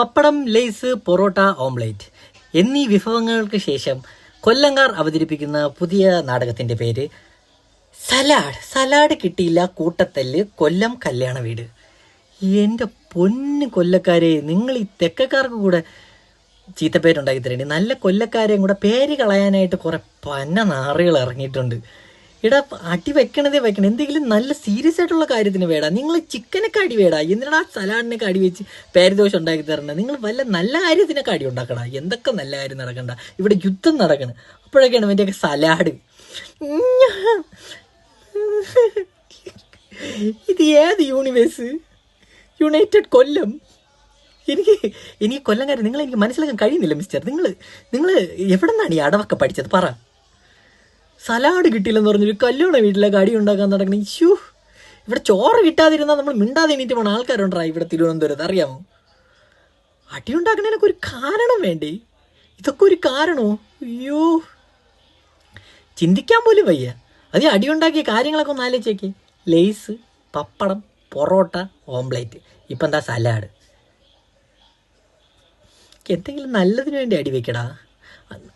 പപ്പടം lace parotta omelette എന്നീ വിഭവങ്ങൾക്ക് ശേഷം കൊല്ലങ്കാർ അവതരിപ്പിക്കുന്ന പുതിയ നാടകത്തിന്റെ പേര് സലാഡ്. സലാഡ് കിട്ടിയില്ല കൂട്ടത്തല്ല് കൊല്ലം കല്യാണ വീട്. എന്റെ പൊന്ന് കൊല്ലക്കാരെ നിങ്ങൾ ഈ തെക്കക്കാർക്ക് കൂടെ ചീത്തപ്പേരുണ്ടാക്കി തരേണ്ടി. നല്ല കൊല്ലക്കാരെയും കൂടെ പേര് കളയാനായിട്ട് കുറേ പന്ന നാറുകൾ ഇറങ്ങിയിട്ടുണ്ട്. ഇടാ അടി വെക്കണതേ വെക്കണം. എന്തെങ്കിലും നല്ല സീരിയസ് ആയിട്ടുള്ള കാര്യത്തിന് വേടാ. നിങ്ങൾ ചിക്കനൊക്കെ അടി വേടാ. എന്തിനാ സലാഡിനൊക്കെ അടി വെച്ച് പേരദോഷം ഉണ്ടാക്കി തരണേ? നിങ്ങൾ വല്ല നല്ല കാര്യത്തിനൊക്കെ അടി ഉണ്ടാക്കണ. എന്തൊക്കെ നല്ല കാര്യം നടക്കണ്ട? ഇവിടെ യുദ്ധം നടക്കണം. അപ്പോഴൊക്കെയാണ് ഇവന്റെയൊക്കെ സലാഡ്. ഇത് ഏത് യൂണിവേഴ്സ് യുണൈറ്റഡ് കൊല്ലം. എനിക്ക് എനിക്ക് കൊല്ലംകാരൻ നിങ്ങൾ എനിക്ക് മനസ്സിലാക്കാൻ കഴിയുന്നില്ല മിസ്റ്റർ നിങ്ങൾ നിങ്ങൾ എവിടെ നിന്നാണ് ഈ അടവൊക്കെ പഠിച്ചത്? പറ. സലാഡ് കിട്ടിയില്ലെന്ന് പറഞ്ഞൊരു കല്യാണ വീട്ടിലെ അടി ഉണ്ടാക്കാൻ നടക്കണം. ഇഷ്യൂ ഇവിടെ ചോറ് കിട്ടാതിരുന്നാൽ നമ്മൾ മിണ്ടാതെ എണീറ്റ് പോണ ആൾക്കാരുണ്ടാ ഇവിടെ തിരുവനന്തപുരത്ത്? അറിയാമോ? അടി ഉണ്ടാക്കണതിനൊക്കെ ഒരു കാരണം വേണ്ടേ? ഇതൊക്കെ ഒരു കാരണമോ അയ്യോ. ചിന്തിക്കാൻ പോലും വയ്യ. അത് അടി ഉണ്ടാക്കിയ കാര്യങ്ങളൊക്കെ ഒന്ന് ആലോചിച്ചേക്ക്. ലേസ് പപ്പടം പൊറോട്ട ഓംപ്ലേറ്റ്. ഇപ്പം എന്താ സലാഡ്? എന്തെങ്കിലും നല്ലതിന് വേണ്ടി അടി വെക്കടാ.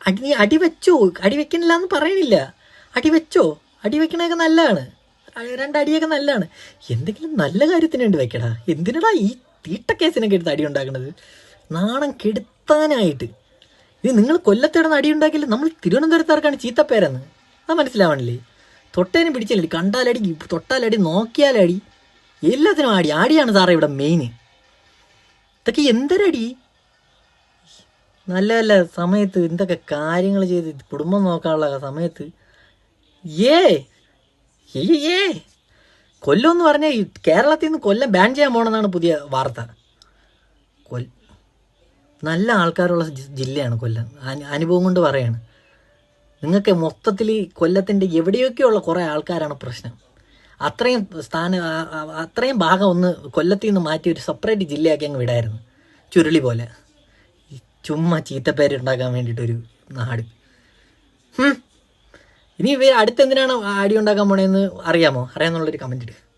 അടി അടി വെച്ചോ അടി വെക്കണില്ല എന്ന് പറയണില്ല. അടി വെച്ചോ അടി വെക്കണൊക്കെ നല്ലതാണ്. രണ്ട് രണ്ടടിയൊക്കെ നല്ലതാണ്. എന്തെങ്കിലും നല്ല കാര്യത്തിന് വേണ്ടി വെക്കടാ. എന്തിനടാ ഈ തീട്ടക്കേസിനൊക്കെ എടുത്ത് അടി ഉണ്ടാക്കണത്? നാണം കെടുത്താനായിട്ട്. ഇത് നിങ്ങൾ കൊല്ലത്തേടെ അടി ഉണ്ടാക്കില്ല നമ്മൾ തിരുവനന്തപുരത്താർക്കാണ് ചീത്തപ്പേരെന്ന്. അത് മനസ്സിലാവണില്ലേ? തൊട്ടേനും പിടിച്ചില്ലടി കണ്ടാലടി തൊട്ടാലടി നോക്കിയാലടി. എല്ലാത്തിനും ആടി. ആടിയാണ് സാറേ ഇവിടെ മെയിൻ ഇതൊക്കെ എന്തൊരടി? നല്ല നല്ല സമയത്ത് എന്തൊക്കെ കാര്യങ്ങൾ ചെയ്ത് കുടുംബം നോക്കാനുള്ള സമയത്ത്. ഏ ഏ കൊല്ലം എന്ന് പറഞ്ഞാൽ കേരളത്തിൽ നിന്ന് കൊല്ലം ബാൻ ചെയ്യാൻ പോകണമെന്നാണ് പുതിയ വാർത്ത. കൊൽ നല്ല ആൾക്കാരുള്ള ജില്ലയാണ് കൊല്ലം. അനുഭവം കൊണ്ട് പറയാണ്. നിങ്ങൾക്ക് മൊത്തത്തിൽ കൊല്ലത്തിന്റെ എവിടെയൊക്കെയുള്ള കുറേ ആൾക്കാരാണ് പ്രശ്നം. അത്രയും സ്ഥാനം അത്രയും ഭാഗം ഒന്ന് കൊല്ലത്തിൽ നിന്ന് മാറ്റി ഒരു സെപ്പറേറ്റ് ജില്ലയാക്കി അങ്ങ് വിടായിരുന്നു. ചുരുളി പോലെ. ചുമ്മാ ചീത്തപ്പേര് ഉണ്ടാക്കാൻ വേണ്ടിയിട്ടൊരു നാട്. ഇനി ഇവർ അടുത്തെന്തിനാണ് അടി ഉണ്ടാക്കാൻ പോണേന്ന് അറിയാമോ? അറിയാമെന്നുള്ളൊരു കമന്റ് ഇട്.